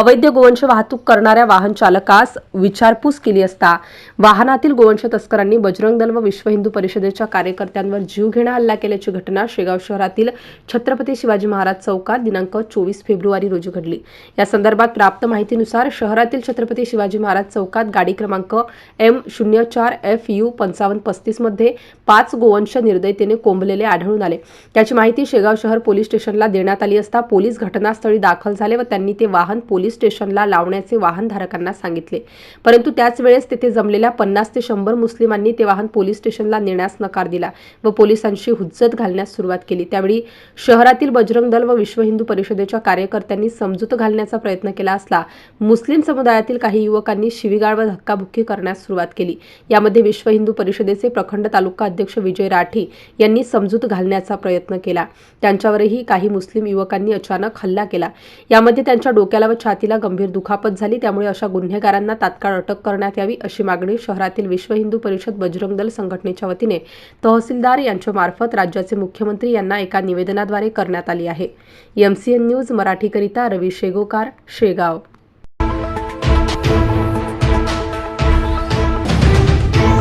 अवैध गोवंश वाहतूक करणाऱ्या वाहन चालकास विचारपूस केली असता वाहनातील गोवंश तस्करांनी बजरंग दल व विश्व हिंदू परिषदेच्या कार्यकर्त्यांवर जीवघेणा हल्ला केल्याची घटना शेगाव शहरातील छत्रपती शिवाजी महाराज चौकात दिनांक चोवीस फेब्रुवारी रोजी घडली. या संदर्भात प्राप्त माहितीनुसार शहरातील छत्रपती शिवाजी महाराज चौकात गाडी क्रमांक एम शून्य चार एफ यू पंचावन्न पस्तीसमध्ये पाच गोवंश निर्दयतेने कोंबलेले आढळून आले. त्याची माहिती शेगाव शहर पोलीस स्टेशनला देण्यात आली असता पोलीस घटनास्थळी दाखल झाले व त्यांनी ते वाहन पोलीस स्टेशनला लावण्याचे वाहनधारकांना सांगितले. परंतु त्याच वेळेस तेथे जमलेल्या पन्नास ते शंभर मुस्लिमांनी ते वाहन पोलीस स्टेशनला नेण्यास नकार दिला व पोलिसांशी हुज्जत घालण्यास सुरुवात केली. त्यावेळी शहरातील बजरंग दल व विश्व हिंदू परिषदेच्या कार्यकर्त्यांनी समजूत घालण्याचा प्रयत्न केला असला मुस्लिम समुदायातील काही युवकांनी शिवीगाळ व धक्काबुक्की करण्यास सुरुवात केली. यामध्ये विश्व हिंदू परिषदेचे प्रखंड तालुका अध्यक्ष विजय राठी यांनी समजूत घालण्याचा प्रयत्न केला. त्यांच्यावरही काही मुस्लिम युवकांनी अचानक हल्ला केला. यामध्ये त्यांच्या डोक्याला व छातीला गंभीर दुखापत झाली त्यामुळे अशा गुन्हेगारांना तात्काळ अटक करण्यात यावी अशी मागणी शहरातील विश्व हिंदू परिषद बजरंग दल संघटनेच्या वतीने तहसीलदार यांच्यामार्फत राज्याचे मुख्यमंत्री यांना एका निवेदनाद्वारे करण्यात आली आहे. एमसीएन न्यूज मराठीकरिता रवी शेगोकार शेगाव.